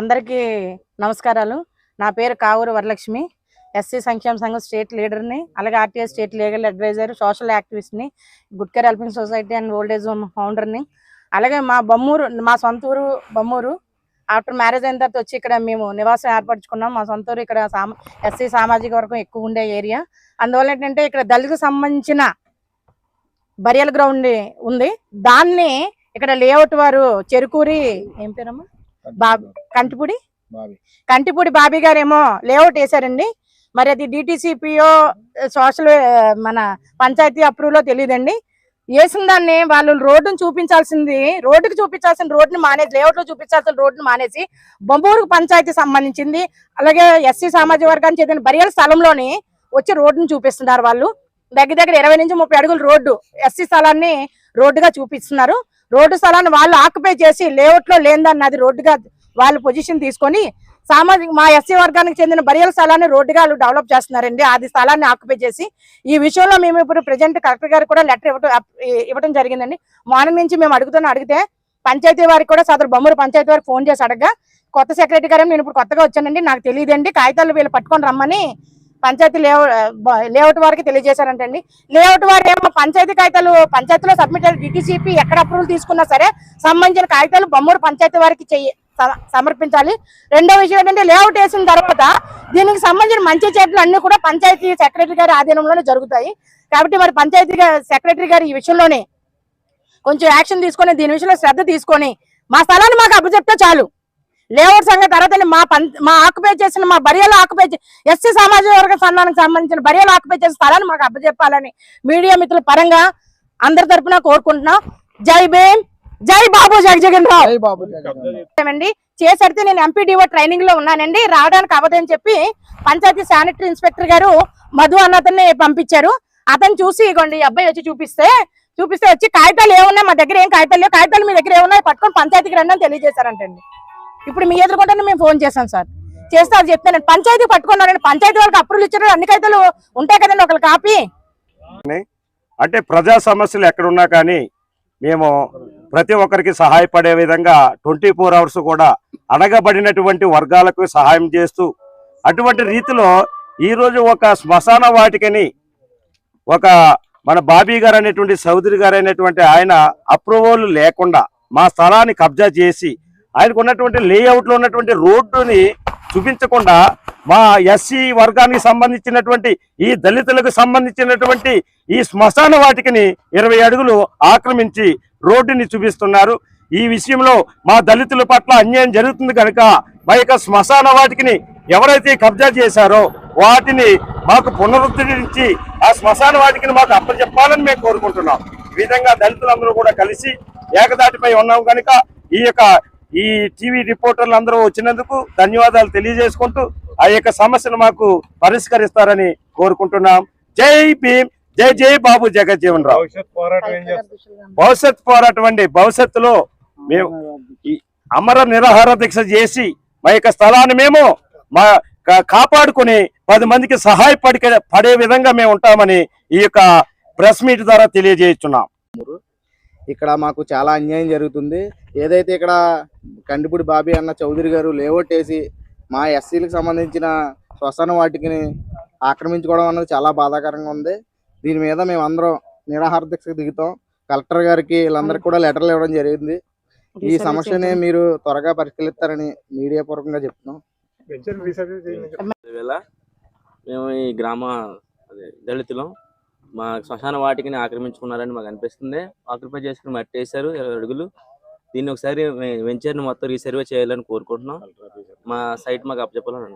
అందరికీ నమస్కారాలు. నా పేరు కావూరు వరలక్ష్మి. ఎస్సీ సంక్షేమ సంఘం స్టేట్ లీడర్ని అలాగే RTS state legal adviser social యాక్టివిస్ట్ని good care helping society and old age home ఫౌండర్ని అలాగే మా బొమ్మూరు మా సొంత ఊరు బొమ్మూరు ఆఫ్టర్ మ్యారేజ్ అయిన తర్వాత వచ్చి ఇక్కడ మేము నివాసం ఏర్పరచుకున్నాం. మా సొంత ఊరు ఇక్కడ సామ ఎస్సీ సామాజిక వర్గం ఎక్కువ ఉండే ఏరియా. అందువల్ల ఏంటంటే ఇక్కడ దళితకు సంబంధించిన బరియల్ గ్రౌండ్ ఉంది. దాన్ని ఇక్కడ లేఅవుట్ వారు చెరుకూరి ఏం పేరమ్మా? బాబు కంటిపూడి కంటిపూడి? బాబీ. గారేమో లేఅవుట్ వేశారండి. మరి అది డిటిసిపిఓ సోషల్ మన పంచాయతీ అప్రూవ్లో తెలియదండి. వేసిన దాన్ని వాళ్ళు రోడ్డును చూపించాల్సింది రోడ్డుకి చూపించాల్సిన రోడ్డుని మానేసి లేఅవుట్లో చూపించాల్సిన రోడ్డుని మానేసి బొమ్మూరు పంచాయతీ సంబంధించింది అలాగే ఎస్సీ సామాజిక వర్గానికి చెందిన బరియల స్థలంలోని వచ్చి రోడ్డును చూపిస్తున్నారు వాళ్ళు. దగ్గర దగ్గర ఇరవై నుంచి ముప్పై అడుగుల రోడ్డు ఎస్సీ స్థలాన్ని రోడ్డుగా చూపిస్తున్నారు. రోడ్డు స్థలాన్ని వాళ్ళు ఆక్యుపై చేసి లేఅవుట్లో లేనిదాన్ని అది రోడ్డుగా వాళ్ళు పొజిషన్ తీసుకొని సామాజిక మా ఎస్సీ వర్గానికి చెందిన బరియల స్థలాన్ని రోడ్డుగా వాళ్ళు డెవలప్ చేస్తున్నారండి. అది స్థలాన్ని ఆక్యుపై చేసి ఈ విషయంలో మేము ఇప్పుడు ప్రజెంట్ కలెక్టర్ గారు కూడా లెటర్ ఇవ్వడం ఇవ్వడం జరిగిందండి. మార్నింగ్ నుంచి మేము అడుగుతున్న అడిగితే పంచాయతీ వారికి కూడా సదరు బొమ్మూరు పంచాయతీ వారికి ఫోన్ చేసి అడగగా కొత్త సెక్రటరీ గారు నేను ఇప్పుడు కొత్తగా వచ్చానండి నాకు తెలియదండి కాగితాలు వీళ్ళు పట్టుకొని రమ్మని పంచాయతీ లేఅవుట్ లేఅవుట్ వారికి తెలియజేశారంటండి. లేఅవుట్ వారు ఏమో పంచాయతీ కాగితాలు పంచాయతీలో సబ్మిట్ డిటీసీపీ ఎక్కడ అప్రూవల్ తీసుకున్నా సరే సంబంధించిన కాగితాలు బొమ్మూరు పంచాయతీ వారికి చెయ్యి స- సమర్పించాలి. రెండో విషయం ఏంటంటే లేఅవుట్ వేసిన తర్వాత దీనికి సంబంధించిన మంచి చెట్లు అన్ని కూడా పంచాయతీ సెక్రటరీ గారి ఆధీనంలోనే జరుగుతాయి. కాబట్టి మరి పంచాయతీ సెక్రటరీ గారు ఈ విషయంలోనే కొంచెం యాక్షన్ తీసుకొని దీని విషయంలో శ్రద్ధ తీసుకొని మా స్థలాన్ని మాకు అప్పచెప్తే చాలు. లేఅవుట్ సంగతి తర్వాత మా పం మా ఆక్యుపై చేసిన మా బరియలు ఆక్యుపై ఎస్సీ సామాజిక వర్గ సంఘానికి సంబంధించిన బరియలు ఆక్యుపై చేసిన స్థలాన్ని మాకు అప్పచెప్పాలని మీడియా మిత్రుల పరంగా అందరి తరపున కోరుకుంటున్నాం. జై భీమ్ జై బాబు జగజగన్ రావు. అండి చేసడితే నేను ఎంపీడీఓ ట్రైనింగ్లో ఉన్నానండి. రావడానికి అవ్వదని చెప్పి పంచాయతీ శానిటరీ ఇన్స్పెక్టర్ గారు మధు అన్న అతన్ని పంపించారు. అతను చూసి ఇగోండి ఈ అబ్బాయి వచ్చి చూపిస్తే చూపిస్తే వచ్చి కాగితాలు ఏమున్నాయి? మా దగ్గర ఏం కాగితాలు లేవు. కాగితాలు మీ దగ్గర ఏమున్నాయి? పట్టుకొని పంచాయతీకి రండి అని తెలియజేశారంటండి. ఇప్పుడు మీ ఎదుర్కొంటే మేము ఫోన్ చేశాం సార్. చేస్తే అది నేను పంచాయతీ పట్టుకున్నానండి పంచాయతీ వాళ్ళకి అప్రూవల్ ఇచ్చారు అన్ని కైతలు ఉంటాయి కదండి ఒకళ్ళు కాపీ అంటే ప్రజా సమస్యలు ఎక్కడున్నా కానీ మేము ప్రతి ఒక్కరికి సహాయపడే విధంగా ట్వంటీ ఫోర్ అవర్స్ కూడా అడగబడినటువంటి వర్గాలకు సహాయం చేస్తూ అటువంటి రీతిలో ఈరోజు ఒక శ్మశాన వాటికని ఒక మన బాబీ గారు అనేటువంటి చౌదరి గారు అనేటువంటి ఆయన అప్రూవల్ లేకుండా మా స్థలాన్ని కబ్జా చేసి ఆయనకు ఉన్నటువంటి లేఅవుట్లో ఉన్నటువంటి రోడ్డుని చూపించకుండా మా ఎస్సీ వర్గానికి సంబంధించినటువంటి ఈ దళితులకు సంబంధించినటువంటి ఈ శ్మశాన వాటికిని ఇరవై అడుగులు ఆక్రమించి రోడ్డుని చూపిస్తున్నారు. ఈ విషయంలో మా దళితుల పట్ల అన్యాయం జరుగుతుంది కనుక మా యొక్క శ్మశాన వాటికిని ఎవరైతే కబ్జా చేశారో వాటిని మాకు పునరుద్ధరించి ఆ శ్మశాన వాటికిని మాకు అప్పచెప్పాలని మేము కోరుకుంటున్నాం. ఈ విధంగా దళితులందరూ కూడా కలిసి ఏకదాటిపై ఉన్నాం కనుక ఈ యొక్క ఈ టీవీ రిపోర్టర్లు అందరూ వచ్చినందుకు ధన్యవాదాలు తెలియజేసుకుంటూ ఆ యొక్క సమస్యను మాకు పరిష్కరిస్తారని కోరుకుంటున్నాం. జై భీమ్ జై జై బాబు జగజ్జీవన్ రావు. భవిష్యత్ పోరాటం అండి. భవిష్యత్తులో మేము ఈ అమర నిరాహార దీక్ష చేసి మా యొక్క స్థలాన్ని మేము మా కా- కాపాడుకుని పది మందికి సహాయపడి పడే విధంగా మేము ఉంటామని ఈ యొక్క ప్రెస్ మీట్ ద్వారా తెలియజేస్తున్నాం. ఇక్కడ మాకు చాలా అన్యాయం జరుగుతుంది. ఏదైతే ఇక్కడ కండిపూడి బాబీ అన్న చౌదరి గారు లేఅవుట్ వేసి మా ఎస్సీలకు సంబంధించిన శ్మశాన వాటికిని ఆక్రమించుకోవడం అన్నది చాలా బాధాకరంగా ఉంది. దీని మీద మేము అందరం నిరాహార దీక్షకు దిగుతాం. కలెక్టర్ గారికి వీళ్ళందరికీ కూడా లెటర్లు ఇవ్వడం జరిగింది. ఈ సమస్యని మీరు త్వరగా పరిష్కరిస్తారని మీడియా పూర్వకంగా చెప్తున్నాం. వెంచర్ రీసెర్చ్ చేయండి. వేళ మేము ఈ గ్రామ దళితులం. మా శ్మశాన వాటికిని ఆక్రమించుకున్నారని మాకు అనిపిస్తుంది. ఆక్యుపై చేసుకుని మట్టి వేశారు ఇరవై అడుగులు. దీన్ని ఒకసారి వెంచర్ని మొత్తం రీసర్వే చేయాలని కోరుకుంటున్నాం. మా సైట్ మాకు అప్పచెప్పాలని